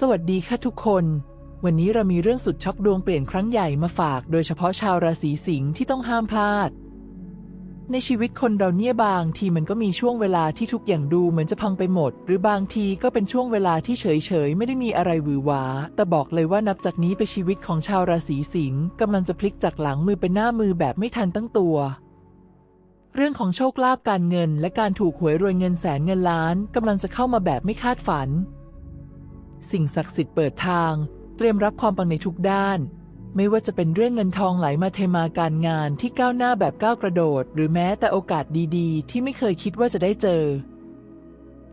สวัสดีค่ะทุกคน วันนี้เรามีเรื่องสุดช็อกดวงเปลี่ยนครั้งใหญ่มาฝาก โดยเฉพาะชาวราศีสิงห์ที่ต้องห้ามพลาด ในชีวิตคนเราเนี่ยบางทีมันก็มีช่วงเวลาที่ทุกอย่างดูเหมือนจะพังไปหมด หรือบางทีก็เป็นช่วงเวลาที่เฉยๆ ไม่ได้มีอะไรหวือหวา แต่บอกเลยว่านับจากนี้ไปชีวิตของชาวราศีสิงห์กำลังจะพลิกจากหลังมือเป็นหน้ามือแบบไม่ทันตั้งตัวเรื่องของโชคลาภการเงินและการถูกหวยรวยเงินแสนเงินล้านกำลังจะเข้ามาแบบไม่คาดฝัน สิ่งศักดิ์สิทธิ์เปิดทาง เตรียมรับความปังในทุกด้าน ไม่ว่าจะเป็นเรื่องเงินทองไหลมาเทมาการงานที่ก้าวหน้าแบบก้าวกระโดด หรือแม้แต่โอกาสดีๆ ที่ไม่เคยคิดว่าจะได้เจอ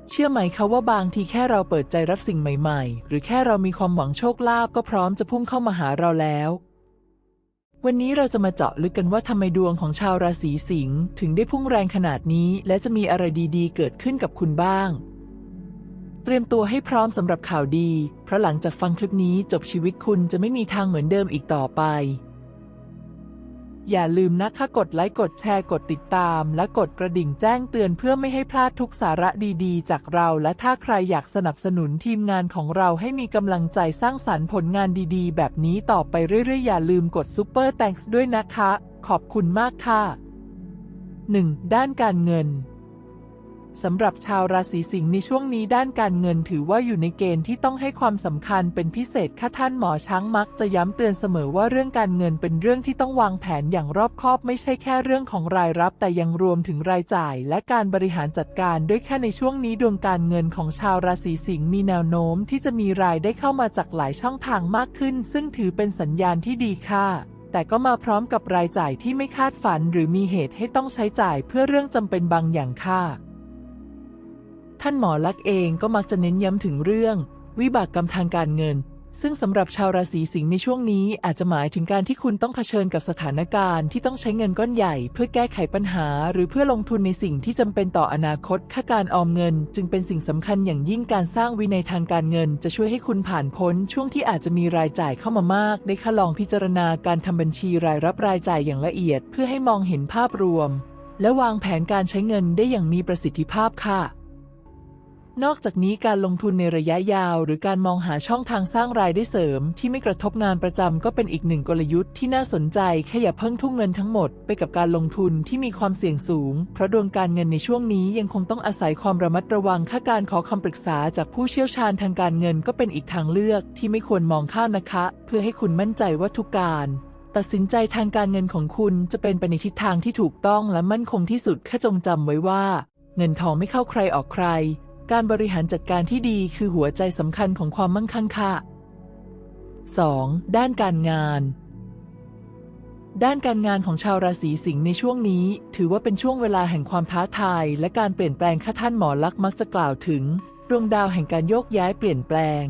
เชื่อไหมคะว่าบางทีแค่เราเปิดใจรับสิ่งใหม่ๆ หรือแค่เรามีความหวังโชคลาภก็พร้อมจะพุ่งเข้ามาหาเราแล้ว วันนี้เราจะมาเจาะลึกกันว่าทำไมดวงของชาวราศีสิงห์ถึงได้พุ่งแรงขนาดนี้ และจะมีอะไรดีๆ เกิดขึ้นกับคุณบ้าง เตรียมตัวให้พร้อมสำหรับข่าวดี เพราะหลังจากฟังคลิปนี้จบชีวิตคุณจะไม่มีทางเหมือนเดิมอีกต่อไป อย่าลืมนะคะกดไลค์กดแชร์กดติดตาม และกดกระดิ่งแจ้งเตือนเพื่อไม่ให้พลาดทุกสาระดีๆ จากเรา และถ้าใครอยากสนับสนุนทีมงานของเราให้มีกำลังใจสร้างสรรค์ผลงานดีๆ แบบนี้ต่อไปเรื่อยๆ อย่าลืมกดซุปเปอร์แตงส์ด้วยนะคะ ขอบคุณมากค่ะ 1. ด้านการเงิน สำหรับชาวราศีสิงห์ในช่วงนี้ด้านการเงินถือว่าอยู่ในเกณฑ์ที่ต้องให้ความสำคัญเป็นพิเศษค่ะท่านหมอช้างมักจะย้ำเตือนเสมอว่าเรื่องการเงินเป็นเรื่องที่ต้องวางแผนอย่างรอบคอบไม่ใช่แค่เรื่องของรายรับ แต่ยังรวมถึงรายจ่าย และการบริหารจัดการด้วยแค่ในช่วงนี้ดวงการเงินของชาวราศีสิงห์มีแนวโน้มที่จะมีรายได้เข้ามาจากหลายช่องทางมากขึ้น ซึ่งถือเป็นสัญญาณที่ดีค่ะแต่ก็มาพร้อมกับรายจ่ายที่ไม่คาดฝัน หรือมีเหตุให้ต้องใช้จ่ายเพื่อเรื่องจำเป็นบางอย่างค่ะ ท่านหมอลักษ์เองก็มักจะเน้นย้ำถึงเรื่อง วิบากกรรมทางการเงิน ซึ่งสำหรับชาวราศีสิงห์ในช่วงนี้อาจจะหมายถึงการที่คุณต้องเผชิญกับสถานการณ์ที่ต้องใช้เงินก้อนใหญ่ เพื่อแก้ไขปัญหา หรือเพื่อลงทุนในสิ่งที่จำเป็นต่ออนาคตค่าการออมเงิน จึงเป็นสิ่งสำคัญอย่างยิ่งการสร้างวินัยทางการเงิน จะช่วยให้คุณผ่านพ้น ช่วงที่อาจจะมีรายจ่ายเข้ามามาก ได้ค่ะลองพิจารณาการทำบัญชีรายรับรายจ่ายอย่างละเอียด เพื่อให้มองเห็นภาพรวม และวางแผนการใช้เงินได้อย่างมีประสิทธิภาพค่ะ นอกจากนี้การลงทุนในระยะยาว หรือการมองหาช่องทางสร้างรายได้เสริม ที่ไม่กระทบงานประจำก็เป็นอีกหนึ่งกลยุทธ์ที่น่าสนใจแค่อย่าเพิ่งทุ่มเงินทั้งหมดไปกับการลงทุนที่มีความเสี่ยงสูง เพราะดวงการเงินในช่วงนี้ยังคงต้องอาศัยความระมัดระวังค่าการขอคำปรึกษาจากผู้เชี่ยวชาญทางการเงินก็เป็นอีกทางเลือกที่ไม่ควรมองข้ามนะคะ เพื่อให้คุณมั่นใจว่าทุกการตัดสินใจทางการเงินของคุณจะเป็นไปในทิศทางที่ถูกต้องและมั่นคงที่สุดแค่จงจำไว้ว่า เงินทองไม่เข้าใครออกใคร การบริหารจัดการที่ดีคือหัวใจสำคัญของความมั่งคั่งค่ะ 2. ด้านการงาน ด้านการงานของชาวราศีสิงห์ในช่วงนี้ ถือว่าเป็นช่วงเวลาแห่งความท้าทาย และการเปลี่ยนแปลงค่ะท่านหมอลักษณ์มักจะกล่าวถึง ดวงดาวแห่งการโยกย้ายเปลี่ยนแปลง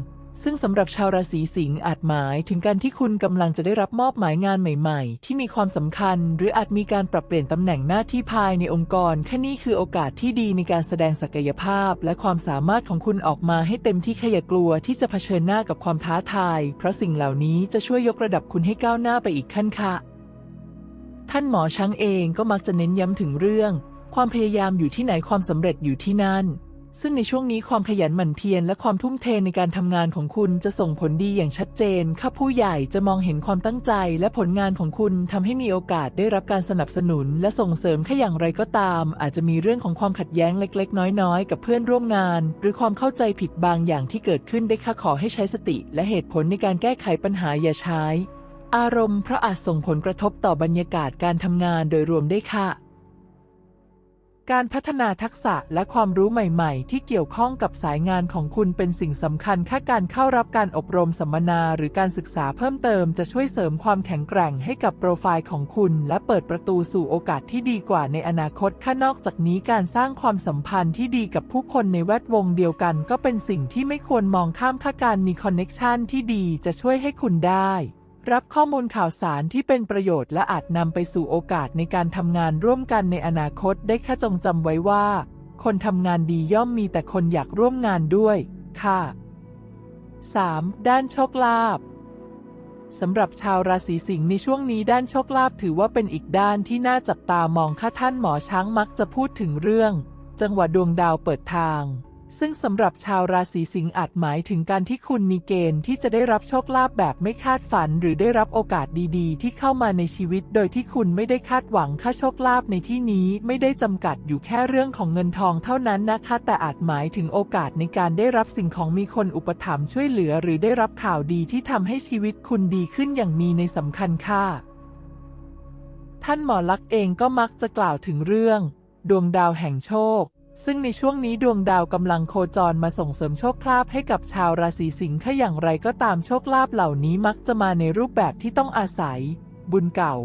ซึ่งสำหรับชาวราศีสิงห์อาจหมายถึงการที่คุณกำลังจะได้รับมอบหมายงานใหม่ๆ ที่มีความสำคัญ หรืออาจมีการปรับเปลี่ยนตำแหน่งหน้าที่ภายในองค์กรแค่นี้คือโอกาสที่ดีในการแสดงศักยภาพ และความสามารถของคุณออกมาให้เต็มที่แค่อย่ากลัวที่จะเผชิญหน้ากับความท้าทาย เพราะสิ่งเหล่านี้จะช่วยยกระดับคุณให้ก้าวหน้าไปอีกขั้นค่ะ ท่านหมอช้างเองก็มักจะเน้นย้ำถึงเรื่อง ความพยายามอยู่ที่ไหนความสำเร็จอยู่ที่นั่น ซึ่งในช่วงนี้ความขยันหมั่นเพียรและความทุ่มเทในการทำงานของคุณจะส่งผลดีอย่างชัดเจนข้าผู้ใหญ่จะมองเห็นความตั้งใจและผลงานของคุณทำให้มีโอกาสได้รับการสนับสนุนและส่งเสริมแค่อย่างไรก็ตาม อาจจะมีเรื่องของความขัดแย้งเล็ก ๆ น้อยๆ กับเพื่อนร่วมงาน หรือความเข้าใจผิดบางอย่างที่เกิดขึ้นได้ค่ะขอให้ใช้สติ และเหตุผลในการแก้ไขปัญหาอย่าใช้ อารมณ์เพราะอาจส่งผลกระทบต่อบรรยากาศการทำงานโดยรวมได้ค่ะ การพัฒนาทักษะและความรู้ใหม่ๆ ที่เกี่ยวข้องกับสายงานของคุณเป็นสิ่งสำคัญค่าการเข้ารับการอบรมสัมมนาหรือการศึกษาเพิ่มเติมจะช่วยเสริมความแข็งแกร่งให้กับโปรไฟล์ของคุณและเปิดประตูสู่โอกาสที่ดีกว่าในอนาคตค่านอกจากนี้การสร้างความสัมพันธ์ที่ดีกับผู้คนในแวดวงเดียวกัน ก็เป็นสิ่งที่ไม่ควรมองข้ามค่าการมีคอนเน็กชันที่ดีจะช่วยให้คุณได้ รับข้อมูลข่าวสารที่เป็นประโยชน์และอาจนำไปสู่โอกาสในการทำงานร่วมกันในอนาคตได้แค่จงจำไว้ว่า คนทำงานดีย่อมมีแต่คนอยากร่วมงานด้วย ค่ะ 3. ด้านโชคลาภสำหรับชาวราศีสิงห์ในช่วงนี้ด้านโชคลาภถือว่าเป็นอีกด้านที่น่าจับตามองค่ะท่านหมอช้างมักจะพูดถึงเรื่อง จังหวะดวงดาวเปิดทาง ซึ่งสำหรับชาวราศีสิงห์อาจหมายถึงการที่คุณมีเกณฑ์ที่จะได้รับโชคลาภแบบไม่คาดฝัน หรือได้รับโอกาสดีๆ ที่เข้ามาในชีวิต โดยที่คุณไม่ได้คาดหวังค่าโชคลาภในที่นี้ไม่ได้จำกัดอยู่แค่เรื่องของเงินทองเท่านั้นนะคะ แต่อาจหมายถึงโอกาสในการได้รับสิ่งของมีคนอุปถัมภ์ช่วยเหลือ หรือได้รับข่าวดีที่ทำให้ชีวิตคุณดีขึ้นอย่างมีในสำคัญค่ะ ท่านหมอลักษณ์เองก็มักจะกล่าวถึงเรื่อง ดวงดาวแห่งโชค ซึ่งในช่วงนี้ดวงดาวกำลังโคจรมาส่งเสริมโชคลาภให้กับชาวราศีสิงห์ถ้าอย่างไรก็ตามโชคลาภเหล่านี้มักจะมาในรูปแบบที่ต้องอาศัย บุญเก่า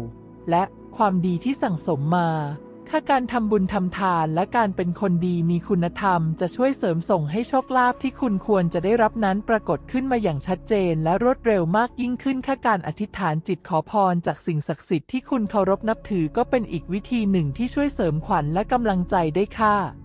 และความดีที่สั่งสมมา ถ้าการทำบุญทำทานและการเป็นคนดีมีคุณธรรม จะช่วยเสริมส่งให้โชคลาภที่คุณควรจะได้รับนั้นปรากฏขึ้นมาอย่างชัดเจน และรวดเร็วมากยิ่งขึ้นค่าการอธิษฐานจิตขอพรจากสิ่งศักดิ์สิทธิ์ที่คุณเคารพนับถือก็เป็นอีกวิธีหนึ่งที่ช่วยเสริมขวัญและกำลังใจได้ค่ะ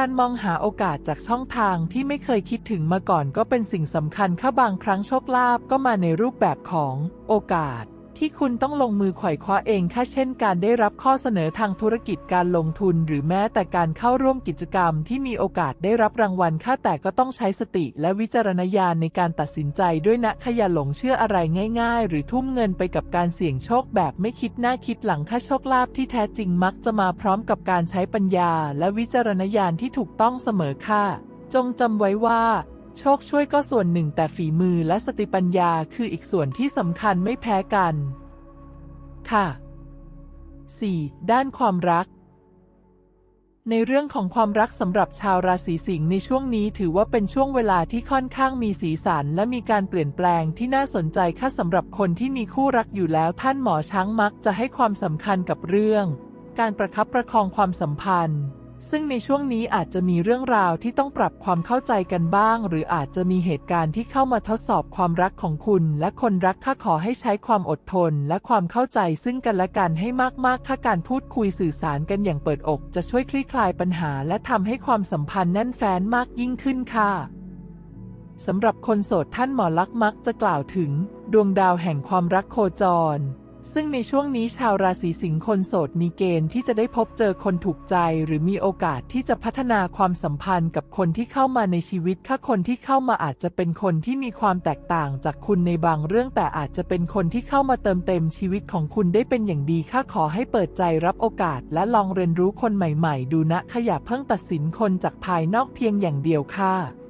การมองหาโอกาสจากช่องทางที่ไม่เคยคิดถึงมาก่อนก็เป็นสิ่งสำคัญค่ะบางครั้งโชคลาภก็มาในรูปแบบของโอกาส ที่คุณต้องลงมือไขว่คว้าเองค่ะเช่นการได้รับข้อเสนอทางธุรกิจการลงทุน หรือแม้แต่การเข้าร่วมกิจกรรมที่มีโอกาสได้รับรางวัลค่ะแต่ก็ต้องใช้สติและวิจารณญาณในการตัดสินใจด้วยนะขย่าหลงเชื่ออะไรง่าย ๆ หรือทุ่มเงินไปกับการเสี่ยงโชคแบบไม่คิดหน้าคิดหลังค่าโชคลาภที่แท้จริงมักจะมาพร้อมกับการใช้ปัญญา และวิจารณญาณที่ถูกต้องเสมอค่ะจงจำไว้ว่า โชคช่วยก็ส่วนหนึ่งแต่ฝีมือและสติปัญญาคืออีกส่วนที่สำคัญไม่แพ้กัน ค่ะ 4. ด้านความรัก ในเรื่องของความรักสำหรับชาวราศีสิงห์ในช่วงนี้ถือว่าเป็นช่วงเวลาที่ค่อนข้างมีสีสันและมีการเปลี่ยนแปลงที่น่าสนใจค่ะสำหรับคนที่มีคู่รักอยู่แล้วท่านหมอช้างมักจะให้ความสำคัญกับเรื่อง การประคับประคองความสัมพันธ์ ซึ่งในช่วงนี้อาจจะมีเรื่องราวที่ต้องปรับความเข้าใจกันบ้าง หรืออาจจะมีเหตุการณ์ที่เข้ามาทดสอบความรักของคุณ และคนรักข้าขอให้ใช้ความอดทน และความเข้าใจซึ่งกันและกันให้มากๆค่าการพูดคุยสื่อสารกันอย่างเปิดอก จะช่วยคลี่คลายปัญหา และทำให้ความสัมพันธ์แน่นแฟ้นมากยิ่งขึ้นค่ะสำหรับคนโสดท่านหมอลักษ์มักจะกล่าวถึง ดวงดาวแห่งความรักโคจร ซึ่งในช่วงนี้ชาวราศีสิงห์คนโสดมีเกณฑ์ที่จะได้พบเจอคนถูกใจ หรือมีโอกาสที่จะพัฒนาความสัมพันธ์กับคนที่เข้ามาในชีวิตค่ะคนที่เข้ามาอาจจะเป็นคนที่มีความแตกต่างจากคุณในบางเรื่อง แต่อาจจะเป็นคนที่เข้ามาเติมเต็มชีวิตของคุณได้เป็นอย่างดีค่ะขอให้เปิดใจรับโอกาส และลองเรียนรู้คนใหม่ ๆ ดูนะขยับเพิ่งตัดสินคนจากภายนอกเพียงอย่างเดียวค่ะ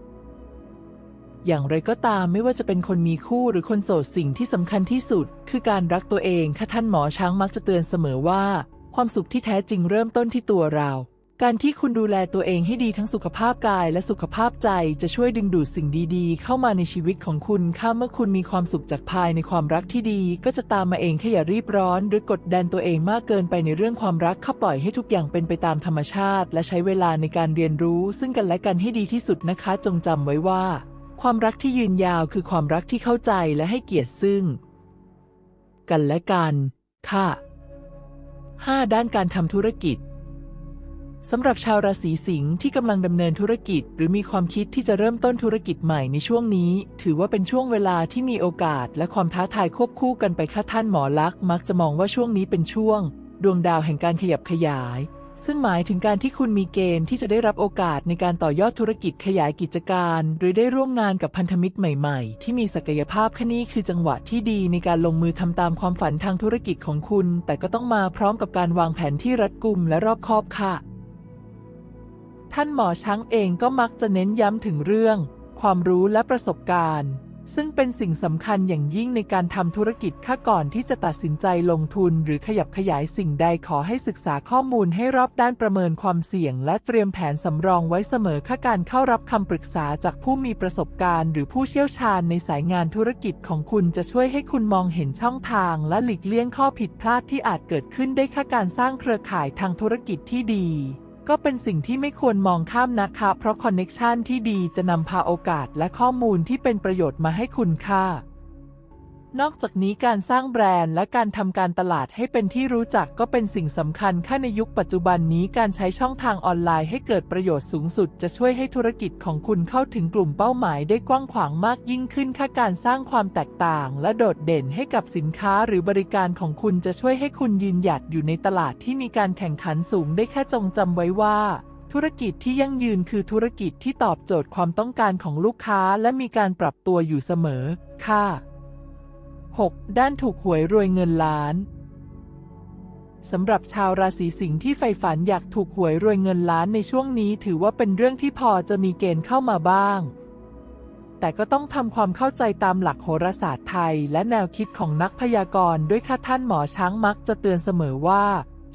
อย่างไรก็ตามไม่ว่าจะเป็นคนมีคู่หรือคนโสดสิ่งที่สำคัญที่สุด คือการรักตัวเองค่ะท่านหมอช้างมักจะเตือนเสมอว่า ความสุขที่แท้จริงเริ่มต้นที่ตัวเรา การที่คุณดูแลตัวเองให้ดีทั้งสุขภาพกายและสุขภาพใจจะช่วยดึงดูดสิ่งดีๆ เข้ามาในชีวิตของคุณค่ะเมื่อคุณมีความสุขจากภายในความรักที่ดี ก็จะตามมาเองแค่อย่ารีบร้อน หรือกดดันตัวเองมากเกินไปในเรื่องความรักเข้าปล่อยให้ทุกอย่างเป็นไปตามธรรมชาติ และใช้เวลาในการเรียนรู้ ซึ่งกันและกันให้ดีที่สุดนะคะ จงจำไว้ว่า ความรักที่ยืนยาวคือความรักที่เข้าใจและให้เกียรติซึ่ง กันและกัน ค่ะ 5. ด้านการทำธุรกิจสำหรับชาวราศีสิงห์ที่กำลังดำเนินธุรกิจ หรือมีความคิดที่จะเริ่มต้นธุรกิจใหม่ในช่วงนี้ ถือว่าเป็นช่วงเวลาที่มีโอกาสและความท้าทายควบคู่กันไปค่ะท่านหมอลักษณ์มักจะมองว่าช่วงนี้เป็นช่วง ดวงดาวแห่งการขยับขยาย ซึ่งหมายถึงการที่คุณมีเกณฑ์ที่จะได้รับโอกาสในการต่อยอดธุรกิจขยายกิจการ หรือได้ร่วมงานกับพันธมิตรใหม่ๆ ที่มีศักยภาพคนี่คือจังหวะที่ดีในการลงมือทำตามความฝันทางธุรกิจของคุณ แต่ก็ต้องมาพร้อมกับการวางแผนที่รัดกุมและรอบคอบค่ะ ท่านหมอช้างเองก็มักจะเน้นย้ำถึงเรื่อง ความรู้และประสบการณ์ ซึ่งเป็นสิ่งสำคัญอย่างยิ่งในการทำธุรกิจค่าก่อนที่จะตัดสินใจลงทุนหรือขยับขยายสิ่งใดขอให้ศึกษาข้อมูลให้รอบด้านประเมินความเสี่ยง และเตรียมแผนสำรองไว้เสมอค่าการเข้ารับคำปรึกษาจากผู้มีประสบการณ์ หรือผู้เชี่ยวชาญในสายงานธุรกิจของคุณจะช่วยให้คุณมองเห็นช่องทาง และหลีกเลี่ยงข้อผิดพลาดที่อาจเกิดขึ้นได้ค่าการสร้างเครือข่ายทางธุรกิจที่ดี ก็เป็นสิ่งที่ไม่ควรมองข้ามนะคะ เพราะคอนเน็ชันที่ดีจะนำพาโอกาสและข้อมูลที่เป็นประโยชน์มาให้คุณค่ะ นอกจากนี้การสร้างแบรนด์และการทำการตลาดให้เป็นที่รู้จักก็เป็นสิ่งสำคัญค่ะในยุคปัจจุบันนี้การใช้ช่องทางออนไลน์ให้เกิดประโยชน์สูงสุด จะช่วยให้ธุรกิจของคุณเข้าถึงกลุ่มเป้าหมายได้กว้างขวางมากยิ่งขึ้นค่ะการสร้างความแตกต่าง และโดดเด่นให้กับสินค้าหรือบริการของคุณจะช่วยให้คุณยืนหยัดอยู่ในตลาดที่มีการแข่งขันสูงได้แค่จงจำไว้ว่าธุรกิจที่ยั่งยืนคือธุรกิจที่ตอบโจทย์ความต้องการของลูกค้าและมีการปรับตัวอยู่เสมอ ค่ะ 6. ด้านถูกหวยรวยเงินล้านสำหรับชาวราศีสิงห์ที่ใฝ่ฝันอยากถูกหวยรวยเงินล้านในช่วงนี้ถือว่าเป็นเรื่องที่พอจะมีเกณฑ์เข้ามาบ้าง แต่ก็ต้องทำความเข้าใจตามหลักโหราศาสตร์ไทย และแนวคิดของนักพยากรณ์ด้วยค่ะท่านหมอช้างมักจะเตือนเสมอว่า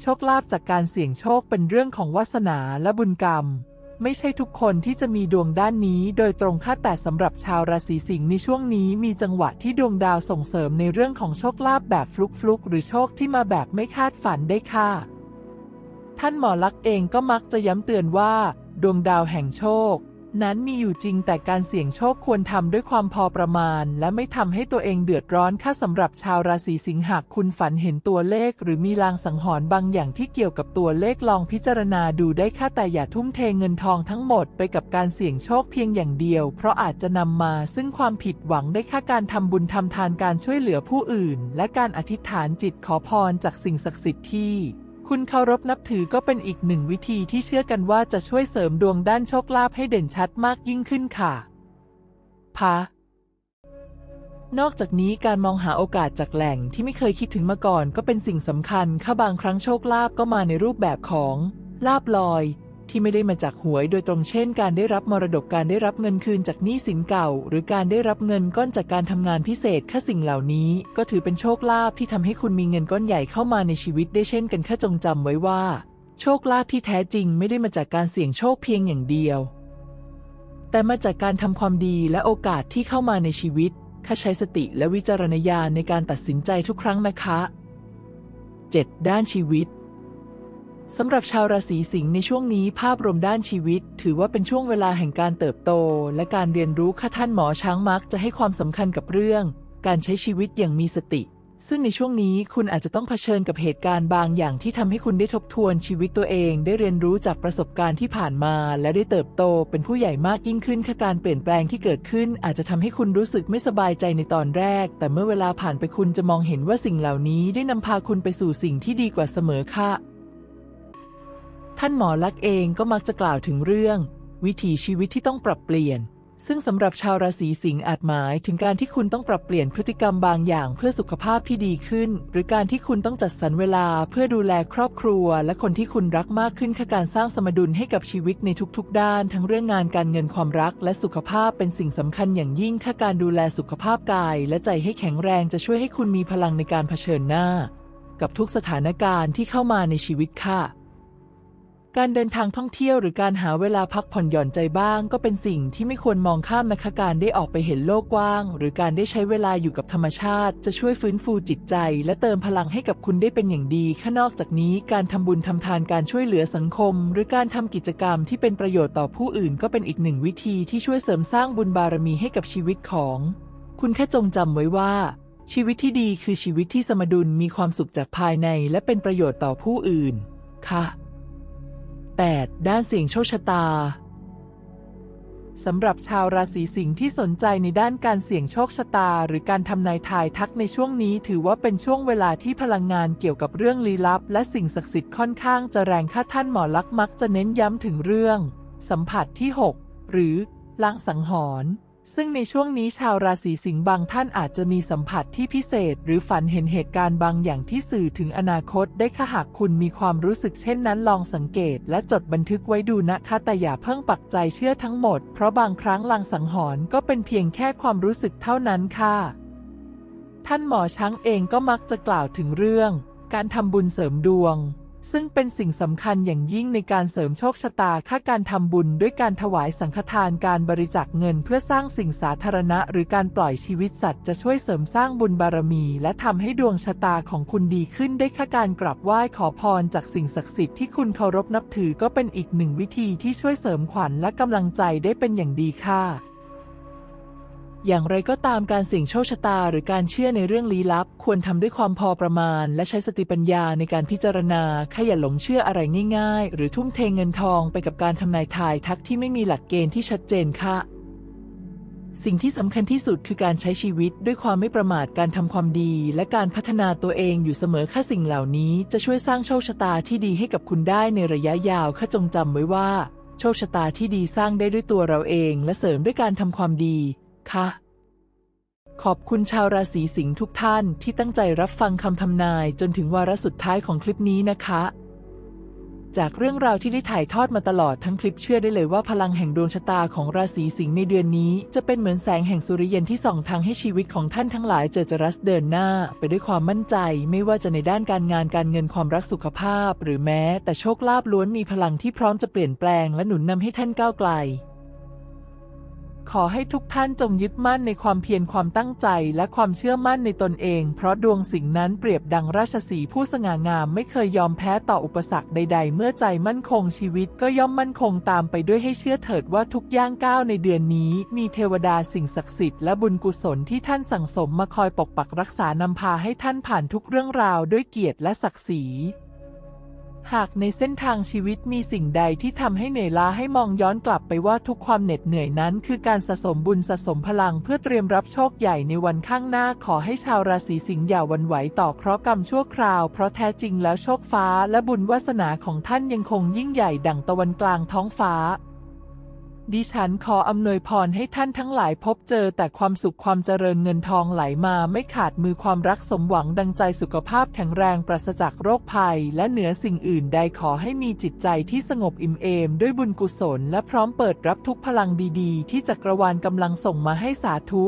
โชคลาภจากการเสี่ยงโชคเป็นเรื่องของวาสนาและบุญกรรม ไม่ใช่ทุกคนที่จะมีดวงด้านนี้โดยตรงค่าแต่สำหรับชาวราศีสิงห์ในช่วงนี้มีจังหวะที่ดวงดาวส่งเสริมในเรื่องของโชคลาภแบบฟลุกๆ หรือโชคที่มาแบบไม่คาดฝันได้ค่ะ ท่านหมอลักษ์เองก็มักจะย้ำเตือนว่า ดวงดาวแห่งโชค นั้นมีอยู่จริงแต่การเสี่ยงโชคควรทำด้วยความพอประมาณ และไม่ทำให้ตัวเองเดือดร้อนค่ะสำหรับชาวราศีสิงห์หากคุณฝันเห็นตัวเลข หรือมีลางสังหรณ์บางอย่างที่เกี่ยวกับตัวเลขลองพิจารณาดูได้ค่ะแต่อย่าทุ่มเทเงินทองทั้งหมดไปกับการเสี่ยงโชคเพียงอย่างเดียว เพราะอาจจะนำมาซึ่งความผิดหวังได้ค่ะการทำบุญทำทานการช่วยเหลือผู้อื่น และการอธิษฐานจิตขอพรจากสิ่งศักดิ์สิทธิ์ที่ คุณเคารพนับถือก็เป็นอีกหนึ่งวิธีที่เชื่อกันว่าจะช่วยเสริมดวงด้านโชคลาภให้เด่นชัดมากยิ่งขึ้นค่ะพานอกจากนี้การมองหาโอกาสจากแหล่งที่ไม่เคยคิดถึงมาก่อนก็เป็นสิ่งสำคัญค่ะบางครั้งโชคลาภก็มาในรูปแบบของลาบลอย ที่ไม่ได้มาจากหวยโดยตรงเช่น การได้รับมรดกการได้รับเงินคืนจากหนี้สินเก่า หรือการได้รับเงินก้อนจากการทำงานพิเศษค่าสิ่งเหล่านี้ ก็ถือเป็นโชคลาภที่ทำให้คุณมีเงินก้อนใหญ่เข้ามาในชีวิตได้เช่นกันค่าจงจำไว้ว่า โชคลาภที่แท้จริงไม่ได้มาจากการเสี่ยงโชคเพียงอย่างเดียว แต่มาจากการทำความดีและโอกาสที่เข้ามาในชีวิตค่าใช้สติและวิจารณญาณในการตัดสินใจทุกครั้งนะคะ 7. ด้านชีวิต สำหรับชาวราศีสิงห์ในช่วงนี้ภาพรวมด้านชีวิต ถือว่าเป็นช่วงเวลาแห่งการเติบโต และการเรียนรู้ค่ะท่านหมอช้างมักจะให้ความสำคัญกับเรื่อง การใช้ชีวิตอย่างมีสติ ซึ่งในช่วงนี้คุณอาจจะต้องเผชิญกับเหตุการณ์บางอย่างที่ทำให้คุณได้ทบทวนชีวิตตัวเอง ได้เรียนรู้จากประสบการณ์ที่ผ่านมา และได้เติบโตเป็นผู้ใหญ่มากยิ่งขึ้นค่ะการเปลี่ยนแปลงที่เกิดขึ้น อาจจะทำให้คุณรู้สึกไม่สบายใจในตอนแรก แต่เมื่อเวลาผ่านไปคุณจะมองเห็นว่าสิ่งเหล่านี้ได้นำพาคุณไปสู่สิ่งที่ดีกว่าเสมอค่ะ ท่านหมอลักษ์เองก็มักจะกล่าวถึงเรื่อง วิถีชีวิตที่ต้องปรับเปลี่ยน ซึ่งสำหรับชาวราศีสิงห์อาจหมายถึงการที่คุณต้องปรับเปลี่ยนพฤติกรรมบางอย่างเพื่อสุขภาพที่ดีขึ้น หรือการที่คุณต้องจัดสรรเวลาเพื่อดูแลครอบครัว และคนที่คุณรักมากขึ้นค่ะการสร้างสมดุลให้กับชีวิตในทุกๆ ด้าน ทั้งเรื่องงานการเงินความรัก และสุขภาพเป็นสิ่งสำคัญอย่างยิ่งค่ะการดูแลสุขภาพกาย และใจให้แข็งแรงจะช่วยให้คุณมีพลังในการเผชิญหน้า กับทุกสถานการณ์ที่เข้ามาในชีวิตค่ะ การเดินทางท่องเที่ยวหรือการหาเวลาพักผ่อนหย่อนใจบ้าง ก็เป็นสิ่งที่ไม่ควรมองข้ามนะคะการได้ออกไปเห็นโลกกว้าง หรือการได้ใช้เวลาอยู่กับธรรมชาติ จะช่วยฟื้นฟูจิตใจ และเติมพลังให้กับคุณได้เป็นอย่างดีข้านอกจากนี้การทำบุญทำทานการช่วยเหลือสังคม หรือการทำกิจกรรมที่เป็นประโยชน์ต่อผู้อื่น ก็เป็นอีกหนึ่งวิธีที่ช่วยเสริมสร้างบุญบารมีให้กับชีวิตของ คุณแค่จงจำไว้ว่าชีวิตที่ดีคือชีวิตที่สมดุลมีความสุขจากภายใน และเป็นประโยชน์ต่อผู้อื่น ค่ะ 8. ด้านเสี่ยงโชคชะตาสำหรับชาวราศีสิงห์ที่สนใจในด้านการเสี่ยงโชคชะตา หรือการทำนายทายทักในช่วงนี้ ถือว่าเป็นช่วงเวลาที่พลังงานเกี่ยวกับเรื่องลี้ลับ และสิ่งศักดิ์สิทธิ์ค่อนข้างจะแรงค่าท่านหมอลักษ์มักจะเน้นย้ำถึงเรื่อง สัมผัสที่ 6 หรือลางสังหรณ์ ซึ่งในช่วงนี้ชาวราศีสิงห์บางท่านอาจจะมีสัมผัสที่พิเศษ หรือฝันเห็นเหตุการณ์บางอย่างที่สื่อถึงอนาคตได้ค่ะหากคุณมีความรู้สึกเช่นนั้นลองสังเกต และจดบันทึกไว้ดูนะคะแต่อย่าเพิ่งปักใจเชื่อทั้งหมด เพราะบางครั้งลางสังหรณ์ก็เป็นเพียงแค่ความรู้สึกเท่านั้นค่ะ ท่านหมอช้างเองก็มักจะกล่าวถึงเรื่อง การทำบุญเสริมดวง ซึ่งเป็นสิ่งสำคัญอย่างยิ่งในการเสริมโชคชะตาค่าการทำบุญด้วยการถวายสังฆทานการบริจาคเงินเพื่อสร้างสิ่งสาธารณะ หรือการปล่อยชีวิตสัตว์จะช่วยเสริมสร้างบุญบารมี และทำให้ดวงชะตาของคุณดีขึ้นได้ค่าการกราบไหว้ขอพรจากสิ่งศักดิ์สิทธิ์ที่คุณเคารพนับถือก็เป็นอีกหนึ่งวิธีที่ช่วยเสริมขวัญและกำลังใจได้เป็นอย่างดีค่ะ อย่างไรก็ตามการเสี่ยงโชคชะตาหรือการเชื่อในเรื่องลี้ลับ ควรทำด้วยความพอประมาณ และใช้สติปัญญาในการพิจารณาแค่อย่าหลงเชื่ออะไรง่าย ๆ หรือทุ่มเทเงินทองไปกับการทำนายทายทักที่ไม่มีหลักเกณฑ์ที่ชัดเจนค่ะ สิ่งที่สำคัญที่สุดคือการใช้ชีวิตด้วยความไม่ประมาทการทำความดี และการพัฒนาตัวเองอยู่เสมอค่าสิ่งเหล่านี้ จะช่วยสร้างโชคชะตาที่ดีให้กับคุณได้ในระยะยาวข้าจงจำไว้ว่า โชคชะตาที่ดีสร้างได้ด้วยตัวเราเอง และเสริมด้วยการทำความดี คะ ขอบคุณชาวราศีสิงห์ทุกท่านที่ตั้งใจรับฟังคำทำนายจนถึงวาระสุดท้ายของคลิปนี้นะคะ จากเรื่องราวที่ได้ถ่ายทอดมาตลอดทั้งคลิปเชื่อได้เลยว่าพลังแห่งดวงชะตาของราศีสิงห์ในเดือนนี้ จะเป็นเหมือนแสงแห่งสุริยันที่ส่องทางให้ชีวิตของท่านทั้งหลายเจอจรัสเดินหน้า ไปด้วยความมั่นใจ ไม่ว่าจะในด้านการงานการเงินความรักสุขภาพ หรือแม้ แต่โชคลาภล้วนมีพลังที่พร้อมจะเปลี่ยนแปลงและหนุนนำให้ท่านก้าวไกล ขอให้ทุกท่านจงยึดมั่นในความเพียรความตั้งใจและความเชื่อมั่นในตนเอง เพราะดวงสิ่งนั้นเปรียบดังราชสีผู้สง่างามไม่เคยยอมแพ้ต่ออุปสรรคใด ๆ เมื่อใจมั่นคงชีวิตก็ย่อมมั่นคงตามไปด้วยให้เชื่อเถิดว่าทุกย่างก้าวในเดือนนี้ มีเทวดาสิ่งศักดิ์สิทธิ์และบุญกุศลที่ท่านสั่งสมมาคอยปกปักรักษานำพาให้ท่านผ่านทุกเรื่องราวด้วยเกียรติและศักดิ์ศรี หากในเส้นทางชีวิตมีสิ่งใดที่ทำให้เหนื่อยล้าให้มองย้อนกลับไปว่าทุกความเหน็ดเหนื่อยนั้น คือการสะสมบุญสะสมพลังเพื่อเตรียมรับโชคใหญ่ในวันข้างหน้าขอให้ชาวราศีสิงห์อย่าวันไหวต่อเคราะห์กรรมชั่วคราว เพราะแท้จริงแล้วโชคฟ้าและบุญวาสนาของท่านยังคงยิ่งใหญ่ดั่งตะวันกลางท้องฟ้า ดิฉันขออำนวยพรให้ท่านทั้งหลายพบเจอแต่ความสุขความเจริญเงินทองไหลมาไม่ขาดมือความรักสมหวังดังใจสุขภาพแข็งแรงปราศจากโรคภัย และเหนือสิ่งอื่นใดขอให้มีจิตใจที่สงบอิ่มเอม ด้วยบุญกุศลและพร้อมเปิดรับทุกพลังดีๆ ที่จักรวาลกำลังส่งมาให้สาธุ